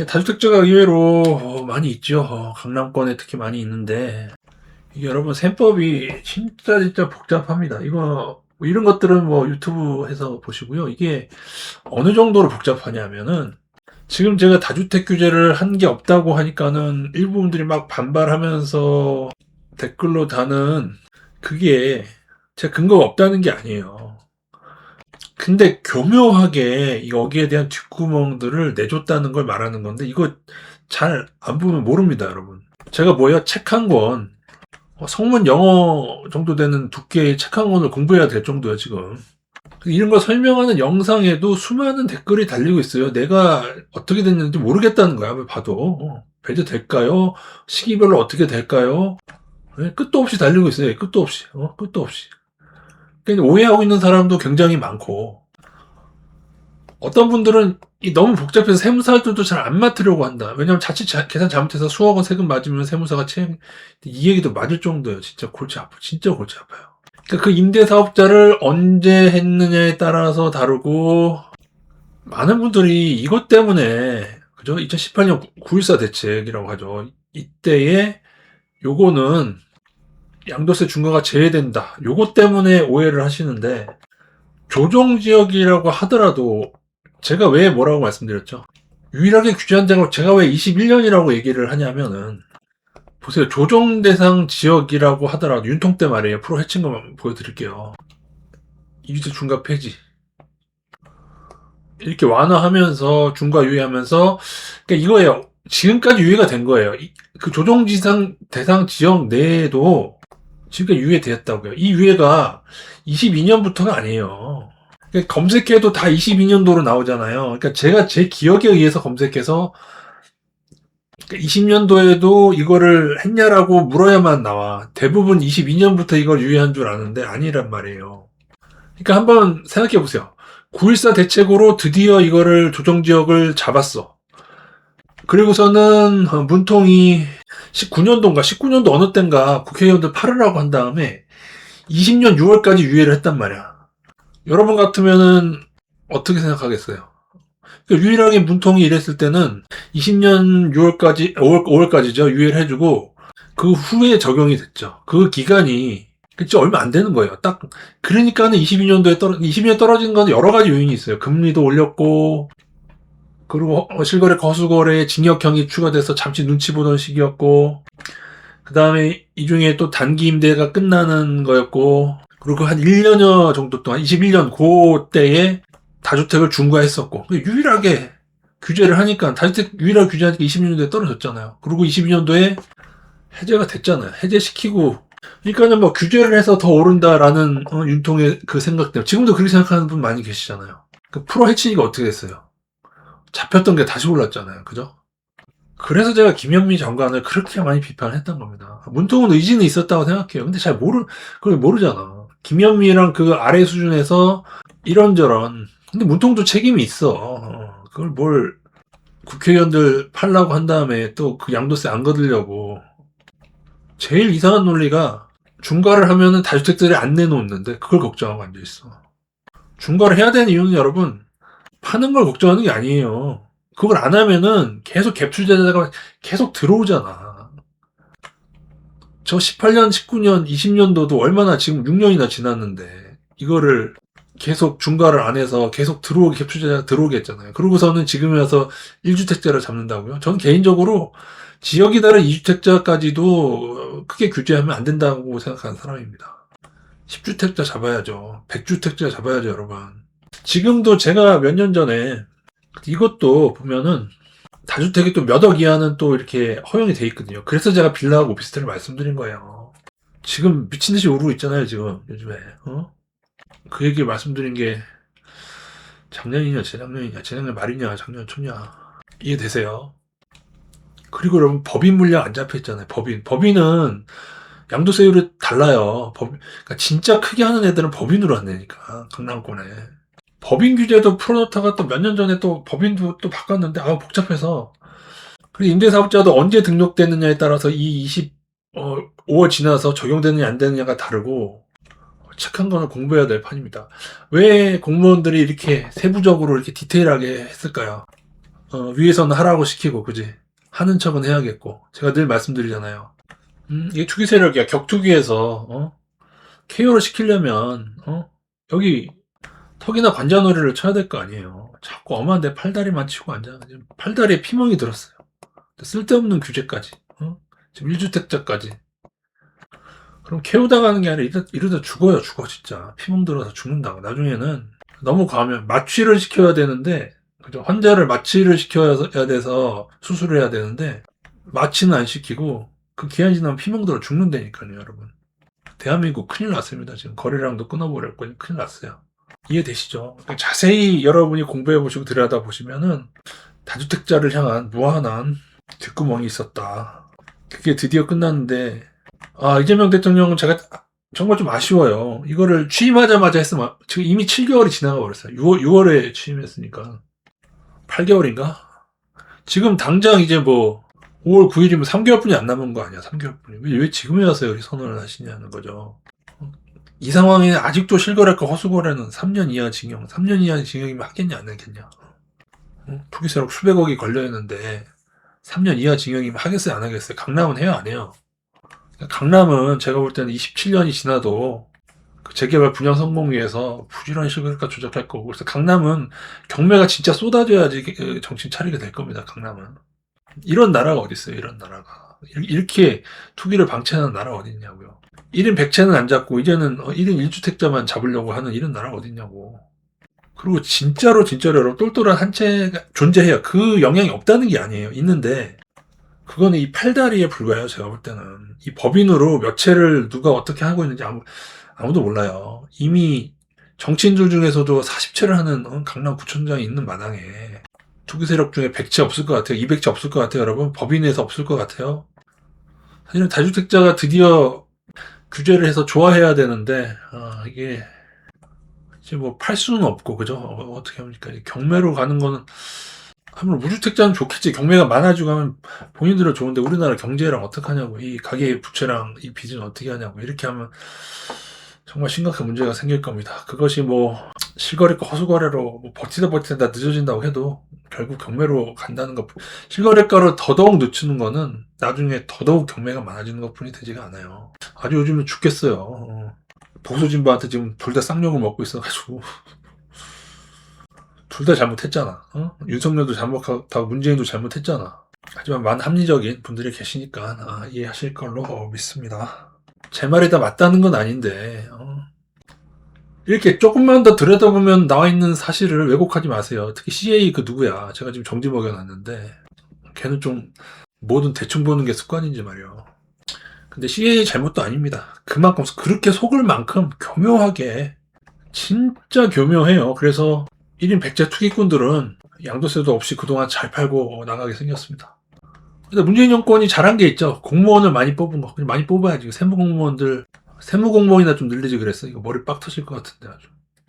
예, 다주택자가 의외로 어, 많이 있죠. 어, 강남권에 특히 많이 있는데 여러분 셈법이 진짜 진짜 복잡합니다. 이거 뭐 이런 것들은 뭐 유튜브에서 보시고요. 이게 어느 정도로 복잡하냐면은 지금 제가 다주택 규제를 한 게 없다고 하니까는 일부 분들이 막 반발하면서 댓글로 다는 그게 제 근거가 없다는 게 아니에요. 근데 교묘하게 여기에 대한 뒷구멍들을 내줬다는 걸 말하는 건데 이거 잘 안 보면 모릅니다, 여러분. 제가 뭐야 책한 권, 어, 성문 영어 정도 되는 두께의 책 한 권을 공부해야 될 정도야 지금. 이런 거 설명하는 영상에도 수많은 댓글이 달리고 있어요. 내가 어떻게 됐는지 모르겠다는 거야, 봐도. 어, 배제 될까요? 시기별로 어떻게 될까요? 네, 끝도 없이 달리고 있어요. 끝도 없이. 어, 끝도 없이. 그러니까 오해하고 있는 사람도 굉장히 많고, 어떤 분들은 이 너무 복잡해서 세무사들도 잘 안 맡으려고 한다. 왜냐면 자칫 자- 계산 잘못해서 수억 원 세금 맞으면 세무사가 채, 이 얘기도 맞을 정도예요. 진짜 골치 아파. 진짜 골치 아파요. 그러니까 그 임대 사업자를 언제 했느냐에 따라서 다르고, 많은 분들이 이것 때문에, 그죠? 2018년 9.14 대책이라고 하죠. 이때에 요거는 양도세 중과가 제외된다. 요거 때문에 오해를 하시는데, 조정 지역이라고 하더라도, 제가 왜 뭐라고 말씀드렸죠? 유일하게 규제한 데가 제가 왜 21년이라고 얘기를 하냐면은, 보세요. 조정 대상 지역이라고 하더라도 윤통 때 말이에요. 프로 해친 거 보여드릴게요. 이주택 중과 폐지. 이렇게 완화하면서 중과 유예하면서 그러니까 이거예요. 지금까지 유예가 된 거예요. 이- 그 조정 지상 대상 지역 내에도 지금까지 유예되었다고요. 이 유예가 22년부터가 아니에요. 그러니까 검색해도 다 22년도로 나오잖아요. 그러니까 제가 제 기억에 의해서 검색해서 20년도에도 이거를 했냐라고 물어야만 나와. 대부분 22년부터 이걸 유예한 줄 아는데 아니란 말이에요. 그러니까 한번 생각해 보세요. 9.14 대책으로 드디어 이거를 조정 지역을 잡았어. 그리고서는 어, 문통이 19년도인가 19년도 어느 땐가 국회의원들 팔으라고 한 다음에 20년 6월까지 유예를 했단 말이야. 여러분 같으면은 어떻게 생각하겠어요? 그러니까 유일하게 문통이 이랬을 때는 20년 6월까지, 5월, 5월까지죠. 유예를 해주고, 그 후에 적용이 됐죠. 그 기간이, 그치, 얼마 안 되는 거예요. 딱, 그러니까는 22년도에 떨어, 20년 떨어진 건 여러 가지 요인이 있어요. 금리도 올렸고, 그리고 어, 실거래 거수거래에 징역형이 추가돼서 잠시 눈치 보던 시기였고, 그 다음에 이 중에 또 단기 임대가 끝나는 거였고, 그리고 한 1년여 정도 동안, 21년 그 때에 다주택을 중과했었고 유일하게 규제를 하니까 다주택 유일하게 규제하니까 20년도에 떨어졌잖아요. 그리고 22년도에 해제가 됐잖아요. 해제시키고 그러니까는 뭐 규제를 해서 더 오른다라는 어, 윤통의 그 생각 때문에 지금도 그렇게 생각하는 분 많이 계시잖아요. 그 프로 해치니까 어떻게 됐어요? 잡혔던 게 다시 올랐잖아요. 그죠? 그래서 제가 김현미 장관을 그렇게 많이 비판했던 겁니다. 문통은 의지는 있었다고 생각해요. 근데 잘 모르, 그걸 모르잖아. 김현미랑 그 아래 수준에서 이런저런 근데 문통도 책임이 있어. 어, 그걸 뭘 국회의원들 팔라고 한 다음에 또 그 양도세 안 거두려고. 제일 이상한 논리가 중과를 하면은 다주택들이 안 내놓는데 그걸 걱정하고 앉아있어. 중과를 해야 되는 이유는 여러분, 파는 걸 걱정하는 게 아니에요. 그걸 안 하면은 계속 갭출자자가 계속 들어오잖아. 저 18년, 19년, 20년도도 얼마나 지금 6년이나 지났는데, 이거를 계속 중과를 안 해서 계속 들어오게 갭투자자가 들어오게 했잖아요. 그러고서는 지금에 와서 1주택자를 잡는다고요? 저는 개인적으로 지역이 다른 2주택자까지도 크게 규제하면 안 된다고 생각하는 사람입니다. 10주택자 잡아야죠. 100주택자 잡아야죠, 여러분. 지금도 제가 몇 년 전에 이것도 보면은 다주택이 또 몇 억 이하는 또 이렇게 허용이 돼 있거든요. 그래서 제가 빌라하고 오피스텔을 말씀드린 거예요. 지금 미친 듯이 오르고 있잖아요, 지금 요즘에. 어? 그 얘기 말씀드린 게 작년이냐 재작년이냐 재작년 말이냐 작년 초냐 이해되세요? 그리고 여러분 법인 물량 안 잡혀 있잖아요 법인 법인은 양도세율이 달라요 법 그러니까 진짜 크게 하는 애들은 법인으로 한다니까 강남권에 법인 규제도 풀어놓다가 또 몇 년 전에 또 법인도 또 바꿨는데 아 복잡해서 그리고 임대사업자도 언제 등록되느냐에 따라서 이 20, 어, 5월 지나서 적용되느냐 안 되느냐가 다르고 착한 거는 공부해야 될 판입니다. 왜 공무원들이 이렇게 세부적으로 이렇게 디테일하게 했을까요? 어, 위에서는 하라고 시키고, 그지? 하는 척은 해야겠고. 제가 늘 말씀드리잖아요. 음, 이게 투기 세력이야. 격투기에서, 어? KO를 시키려면, 어? 여기, 턱이나 관자놀이를 쳐야 될 거 아니에요. 자꾸 엄한 내 팔다리만 치고 앉아. 지금 팔다리에 피멍이 들었어요. 쓸데없는 규제까지, 어? 지금 1주택자까지. 그럼 당하는 게 아니라 이러다, 이러다 죽어요, 죽어, 진짜. 피멍 들어서 죽는다고. 나중에는 너무 과하면 마취를 시켜야 되는데, 그죠? 환자를 마취를 시켜야 돼서 수술을 해야 되는데, 마취는 안 시키고, 그 기한 지나면 피멍 들어 죽는다니까요, 여러분. 대한민국 큰일 났습니다. 지금 거래량도 끊어버렸고, 큰일 났어요. 이해되시죠? 그러니까 자세히 여러분이 공부해 보시고 들여다 보시면은, 다주택자를 향한 무한한 뒷구멍이 있었다. 그게 드디어 끝났는데, 아, 이재명 대통령은 제가 정말 좀 아쉬워요. 이거를 취임하자마자 했으면, 지금 이미 7개월이 지나가 버렸어요. 6월, 6월에 취임했으니까. 8개월인가? 지금 당장 이제 뭐, 5월 9일이면 3개월뿐이 안 남은 거 아니야, 3개월뿐이. 왜, 왜 지금에 와서 여기 선언을 하시냐는 거죠. 이 상황에 아직도 실거래가 허수거래는 3년 이하 징역, 3년 이하 징역이면 하겠냐, 안 하겠냐. 어? 투기세력 수백억이 걸려 있는데, 3년 이하 징역이면 하겠어요, 안 하겠어요? 강남은 해요, 안 해요? 강남은 제가 볼 때는 27년이 지나도 그 재개발 분양 성공위에서 부지런히 실거래가 조작할 거고 그래서 강남은 경매가 진짜 쏟아져야지 그 정신 차리게 될 겁니다. 강남은 이런 나라가 어디 있어요? 이런 나라가 이렇게 투기를 방치하는 나라가 어디 있냐고요. 1인 100채는 안 잡고 이제는 1인 1주택자만 잡으려고 하는 이런 나라가 어디 있냐고. 그리고 진짜로 진짜로 여러분 똘똘한 한 채가 존재해요. 그 영향이 없다는 게 아니에요. 있는데 그거는 이 팔다리에 불과해요. 제가 볼 때는 이 법인으로 몇 채를 누가 어떻게 하고 있는지 아무 아무도 몰라요. 이미 정치인들 중에서도 40채를 하는 어, 강남 구청장이 있는 마당에 투기 세력 중에 100채 없을 것 같아요. 200채 없을 것 같아요, 여러분. 법인에서 없을 것 같아요. 사실은 다주택자가 드디어 규제를 해서 좋아해야 되는데 아, 이게 이제 뭐 팔 수는 없고 그죠? 어, 어떻게 합니까? 경매로 가는 거는 아무래도 무주택자는 좋겠지. 경매가 많아지고 하면 본인들은 좋은데 우리나라 경제랑 어떡하냐고. 이 가계 부채랑 이 빚은 어떻게 하냐고. 이렇게 하면 정말 심각한 문제가 생길 겁니다. 그것이 뭐 실거래가 허수거래로 뭐 버티다 버티다 늦어진다고 해도 결국 경매로 간다는 것. 실거래가를 더더욱 늦추는 거는 나중에 더더욱 경매가 많아지는 것 뿐이 되지가 않아요. 아주 요즘은 죽겠어요. 어. 보수 진보한테 지금 둘 다 쌍욕을 먹고 있어가지고. 둘 다 잘못했잖아. 어? 윤석열도 잘못하고 문재인도 잘못했잖아. 하지만 많은 합리적인 분들이 계시니까 아, 이해하실 걸로 어, 믿습니다. 제 말이 다 맞다는 건 아닌데 어. 이렇게 조금만 더 들여다보면 나와 있는 사실을 왜곡하지 마세요. 특히 CA 그 누구야? 제가 지금 정지 먹여놨는데 걔는 좀 뭐든 대충 보는 게 습관인지 말이요. 근데 CA 잘못도 아닙니다. 그만큼 그렇게 속을 만큼 교묘하게 진짜 교묘해요. 그래서 1인 100제 투기꾼들은 양도세도 없이 그동안 잘 팔고 나가게 생겼습니다. 근데 문재인 정권이 잘한 게 있죠. 공무원을 많이 뽑은 거. 많이 뽑아야지. 세무공무원들, 세무 공무원이나 좀 늘리지 그랬어. 이거 머리 빡 터질 것 같은데 아주.